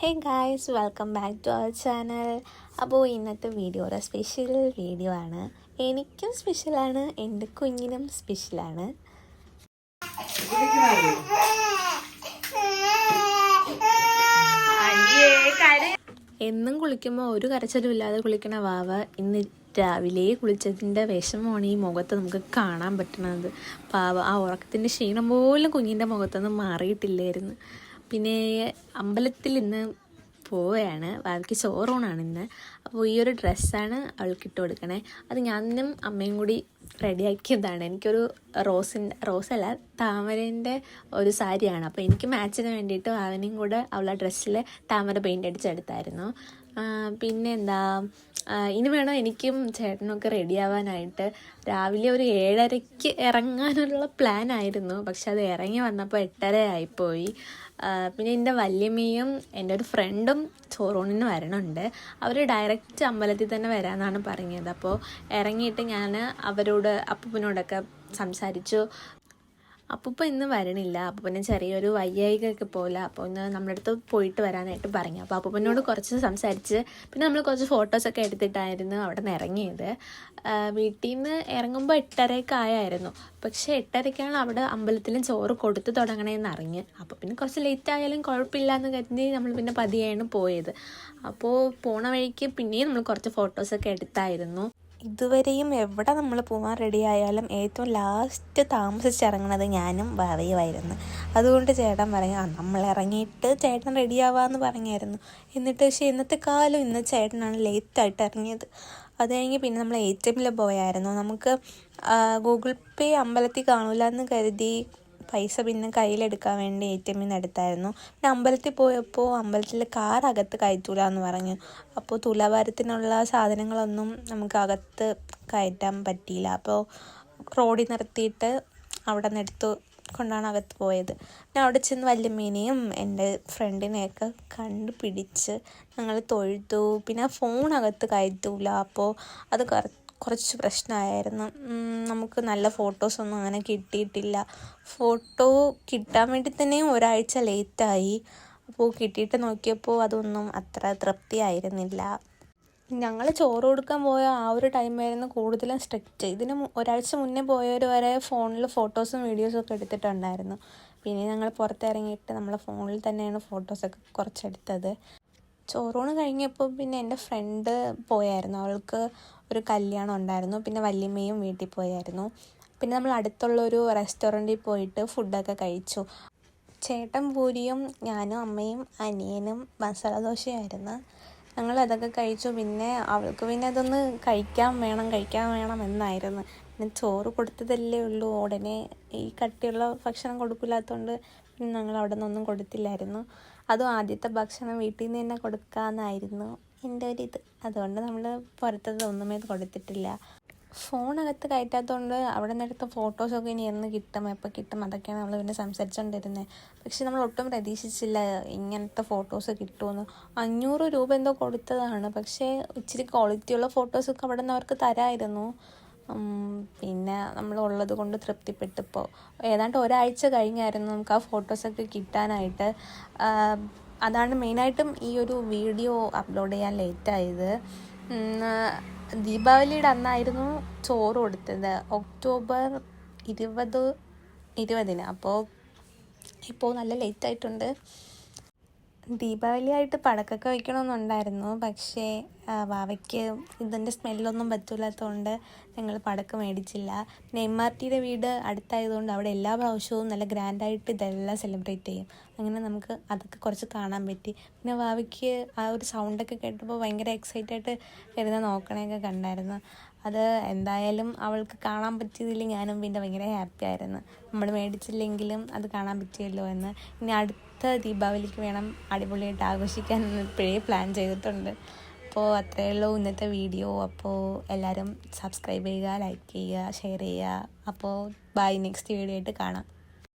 Hey guys welcome back to our channel അപ്പോൾ ഇന്നത്തെ video ഒരു സ്പെഷ്യൽ വീഡിയോ ആണ്. എനിക്കും സ്പെഷ്യലാണ് എന്റെ കുഞ്ഞിനും സ്പെഷ്യലാണ് എന്നും കുളിക്കുമ്പോൾ ഒരു കരച്ചിലും ഇല്ലാതെ കുളിക്കണ വാവ ഇന്ന് രാവിലെ കുളിച്ചതിന്റെ വിഷമമാണ് ഈ മുഖത്ത് നമുക്ക് കാണാൻ പറ്റണത്. പാവ ആ ഉറക്കത്തിന്റെ ക്ഷീണം പോലും കുഞ്ഞിന്റെ മുഖത്തൊന്നും മാറിയിട്ടില്ലായിരുന്നു. പിന്നെ അമ്പലത്തിൽ ഇന്ന് പോവുകയാണ്. വാവയ്ക്ക് ചോറൂണാണ് ഇന്ന്. അപ്പോൾ ഈ ഒരു ഡ്രസ്സാണ് അവൾക്ക് ഇട്ട് കൊടുക്കണേ. അത് ഞാനും അമ്മയും കൂടി റെഡിയാക്കിയതാണ് എനിക്കൊരു റോസിന്റെ റോസല്ല താമരേന്റെ ഒരു സാരിയാണ്. അപ്പോൾ എനിക്ക് മാച്ചിന് വേണ്ടിയിട്ട് അവനെയും കൂടെ അവളുടെ ഡ്രസ്സിൽ താമര പെയിന്റ് അടിച്ചെടുത്തായിരുന്നു. ആ, പിന്നെ എന്താ ഇനി വേണം എനിക്കും ചേട്ടനൊക്കെ റെഡി ആവാനായിട്ട് രാവിലെ ഒരു ഏഴരയ്ക്ക് ഇറങ്ങാനുള്ള പ്ലാൻ ആയിരുന്നു. പക്ഷെ അത് ഇറങ്ങി വന്നപ്പോൾ എട്ടര ആയിപ്പോയി. പിന്നെ എന്റെ വല്യമ്മയും എന്റെ ഒരു ഫ്രണ്ടും ചോറൂണിന് വരണുണ്ട്. അവർ ഡയറക്റ്റ് അമ്പലത്തിൽ തന്നെ വരാമെന്നാണ് പറഞ്ഞത്. അപ്പോൾ ഇറങ്ങിയിട്ട് ഞാൻ അവരോട് അപ്പൂപ്പനോടൊക്കെ സംസാരിച്ചു. അപ്പൂപ്പ ഇന്ന് വരണില്ല. അപ്പൂപ്പന് ചെറിയൊരു വയ്യായികയൊക്കെ പോലെ അപ്പോൾ ഇന്ന് നമ്മുടെ അടുത്ത് പോയിട്ട് വരാനായിട്ട് പറഞ്ഞു. അപ്പോൾ അപ്പൂപ്പനോട് കുറച്ച് സംസാരിച്ച് പിന്നെ നമ്മൾ കുറച്ച് ഫോട്ടോസൊക്കെ എടുത്തിട്ടായിരുന്നു അവിടെ നിന്ന് ഇറങ്ങിയത്. വീട്ടിൽ നിന്ന് ഇറങ്ങുമ്പോൾ എട്ടരയൊക്കെ ആയായിരുന്നു. പക്ഷേ എട്ടരയ്ക്കാണ് അവിടെ അമ്പലത്തിലും ചോറ് കൊടുത്തു തുടങ്ങണമെന്ന് അറിഞ്ഞ്. അപ്പോൾ പിന്നെ കുറച്ച് ലേറ്റ് ആയാലും കുഴപ്പമില്ല എന്ന് കരുതി നമ്മൾ പിന്നെ പതിയാണ് പോയത്. അപ്പോൾ പോണ വഴിക്ക് പിന്നെയും നമ്മൾ കുറച്ച് ഫോട്ടോസൊക്കെ എടുത്തായിരുന്നു. ഇതുവരെയും എവിടെ നമ്മൾ പോകാൻ റെഡി ആയാലും ഏറ്റവും ലാസ്റ്റ് താമസിച്ചിറങ്ങുന്നത് ഞാനും ഭാവിയുമായിരുന്നു അതുകൊണ്ട് ചേട്ടൻ ആ നമ്മൾ ഇറങ്ങിയിട്ട് ചേട്ടൻ റെഡി ആവാമെന്ന് പറഞ്ഞായിരുന്നു. എന്നിട്ട് പക്ഷേ ഇന്നത്തെ കാലം ഇന്ന് ചേട്ടനാണ് ലേറ്റായിട്ട് ഇറങ്ങിയത്. അത് കഴിഞ്ഞ് പിന്നെ നമ്മൾ എ ടി എമ്മിൽ പോയായിരുന്നു. നമുക്ക് ഗൂഗിൾ പേ അമ്പലത്തിൽ കാണില്ല എന്ന് കരുതി പൈസ പിന്നെ കയ്യിലെടുക്കാൻ വേണ്ടി എ ടി എമ്മിൽ നിന്ന് എടുത്തായിരുന്നു. പിന്നെ അമ്പലത്തിൽ പോയപ്പോൾ അമ്പലത്തിൽ കാർ അകത്ത് കയറ്റൂല എന്ന് പറഞ്ഞു. അപ്പോൾ തുലാഭാരത്തിനുള്ള സാധനങ്ങളൊന്നും നമുക്ക് അകത്ത് കയറ്റാൻ പറ്റിയില്ല. അപ്പോൾ റോഡിൽ നിർത്തിയിട്ട് അവിടെ നിന്ന് എടുത്ത് കൊണ്ടാണ് അകത്ത് പോയത്. പിന്നെ അവിടെ ചെന്ന് വല്യമ്മേനെയും എന്റെ ഫ്രണ്ടിനെയൊക്കെ കണ്ടുപിടിച്ച് ഞങ്ങൾ തൊഴുതു. പിന്നെ ഫോൺ അകത്ത് കയറ്റൂല. അപ്പോൾ അത് കറ- കുറച്ച് പ്രശ്നമായിരുന്നു. നമുക്ക് നല്ല ഫോട്ടോസൊന്നും അങ്ങനെ കിട്ടിയിട്ടില്ല. ഫോട്ടോ കിട്ടാൻ വേണ്ടി തന്നെയും ഒരാഴ്ച ലേറ്റായി അപ്പോൾ കിട്ടിയിട്ട് നോക്കിയപ്പോൾ അതൊന്നും അത്ര തൃപ്തിയായിരുന്നില്ല. ഞങ്ങൾ ചോറ് കൊടുക്കാൻ പോയ ആ ഒരു ടൈമായിരുന്നു കൂടുതലും സ്ട്രിക്റ്റ് ഇതിന് ഒരാഴ്ച മുന്നേ പോയവർ വരെ ഫോണിൽ ഫോട്ടോസും വീഡിയോസും ഒക്കെ എടുത്തിട്ടുണ്ടായിരുന്നു. പിന്നെ ഞങ്ങൾ പുറത്തിറങ്ങിയിട്ട് നമ്മളെ ഫോണിൽ തന്നെയാണ് ഫോട്ടോസൊക്കെ കുറച്ചെടുത്തത്. ചോറൂണ് കഴിഞ്ഞപ്പോൾ പിന്നെ എന്റെ ഫ്രണ്ട് പോയായിരുന്നു. അവൾക്ക് ഒരു കല്യാണം ഉണ്ടായിരുന്നു. പിന്നെ വല്യമ്മയും വീട്ടിൽ പോയായിരുന്നു. പിന്നെ നമ്മൾ അടുത്തുള്ള ഒരു റെസ്റ്റോറന്റിൽ പോയിട്ട് ഫുഡൊക്കെ കഴിച്ചു. ചേട്ടൻ പൂരിയും ഞാനും അമ്മയും അനിയനും മസാല ദോശയായിരുന്നു. ഞങ്ങൾ അതൊക്കെ കഴിച്ചു. പിന്നെ അവൾക്ക് പിന്നെ അതൊന്ന് കഴിക്കാൻ വേണം കഴിക്കാൻ വേണം എന്നായിരുന്നു. പിന്നെ ചോറ് കൊടുത്തതല്ലേ ഉള്ളൂ. ഉടനെ ഈ കട്ടിയുള്ള ഭക്ഷണം കൊടുക്കില്ലാത്തതുകൊണ്ട് പിന്നെ ഞങ്ങൾ അവിടെ നിന്നൊന്നും കൊടുത്തില്ലായിരുന്നു. അതും ആദ്യത്തെ ഭക്ഷണം വീട്ടിൽ നിന്ന് തന്നെ കൊടുക്കാമെന്നായിരുന്നു എന്റെ ഒരു ഇത്. അതുകൊണ്ട് നമ്മൾ പുറത്തത് ഒന്നുമേ കൊടുത്തിട്ടില്ല. ഫോണകത്ത് കയറ്റാത്തതുകൊണ്ട് അവിടെ നിന്നെടുത്ത ഫോട്ടോസൊക്കെ ഇനി എന്ന് കിട്ടും. എപ്പോൾ കിട്ടും അതൊക്കെയാണ് നമ്മൾ പിന്നെ സംസാരിച്ചുകൊണ്ടിരുന്നത് പക്ഷെ നമ്മൾ ഒട്ടും പ്രതീക്ഷിച്ചില്ല ഇങ്ങനത്തെ ഫോട്ടോസ് കിട്ടുമെന്ന് അഞ്ഞൂറ് രൂപ എന്തോ കൊടുത്തതാണ്. പക്ഷേ ഇച്ചിരി ക്വാളിറ്റിയുള്ള ഫോട്ടോസൊക്കെ അവിടെ നിന്ന് അവർക്ക് തരായിരുന്നു. പിന്നെ നമ്മൾ ഉള്ളത് കൊണ്ട് തൃപ്തിപ്പെട്ടിപ്പോൾ ഏതാണ്ട് ഒരാഴ്ച കഴിഞ്ഞായിരുന്നു നമുക്ക് ആ ഫോട്ടോസൊക്കെ കിട്ടാനായിട്ട്. അതാണ് മെയിനായിട്ടും ഈ ഒരു വീഡിയോ അപ്ലോഡ് ചെയ്യാൻ ലേറ്റായത്. ദീപാവലിയുടെ അന്നായിരുന്നു ചോറ് കൊടുത്തത്. ഒക്ടോബർ ഇരുപത് ഇരുപതിന്. അപ്പോൾ ഇപ്പോൾ നല്ല ലേറ്റ് ആയിട്ടുണ്ട് ദീപാവലിയായിട്ട് പടക്കമൊക്കെ വയ്ക്കണമെന്നുണ്ടായിരുന്നു പക്ഷേ വാവയ്ക്ക് ഇതിന്റെ സ്മെല്ലൊന്നും പറ്റില്ലാത്തതുകൊണ്ട് ഞങ്ങൾ പടക്കം മേടിച്ചില്ല. പിന്നെ എം ആർ ടിയുടെ വീട് അടുത്തായതുകൊണ്ട് അവിടെ എല്ലാ പ്രാവശ്യവും നല്ല ഗ്രാൻഡായിട്ട് ഇതെല്ലാം സെലിബ്രേറ്റ് ചെയ്യും. അങ്ങനെ നമുക്ക് അതൊക്കെ കുറച്ച് കാണാൻ പറ്റി. പിന്നെ വാവയ്ക്ക് ആ ഒരു സൗണ്ടൊക്കെ കേട്ടപ്പോൾ ഭയങ്കര എക്സൈറ്റഡ് ആയിട്ട് വരുന്ന നോക്കണയൊക്കെ കണ്ടായിരുന്നു. അത് എന്തായാലും അവൾക്ക് കാണാൻ പറ്റിയതിൽ ഞാനും പിന്നെ ഭയങ്കര ഹാപ്പി ആയിരുന്നു. നമ്മൾ മേടിച്ചില്ലെങ്കിലും അത് കാണാൻ പറ്റിയല്ലോ എന്ന്. ഇനി അടുത്ത ദീപാവലിക്ക് വേണം അടിപൊളിയായിട്ട് ആഘോഷിക്കാൻ ഇപ്പോഴേ പ്ലാൻ ചെയ്തിട്ടുണ്ട്. അപ്പോൾ അത്രയേ ഉള്ളൂ ഇന്നത്തെ വീഡിയോ. അപ്പോൾ എല്ലാവരും സബ്സ്ക്രൈബ് ചെയ്യുക ലൈക്ക് ചെയ്യുക ഷെയർ ചെയ്യുക. അപ്പോൾ ബൈ നെക്സ്റ്റ് വീഡിയോ ആയിട്ട് കാണാം.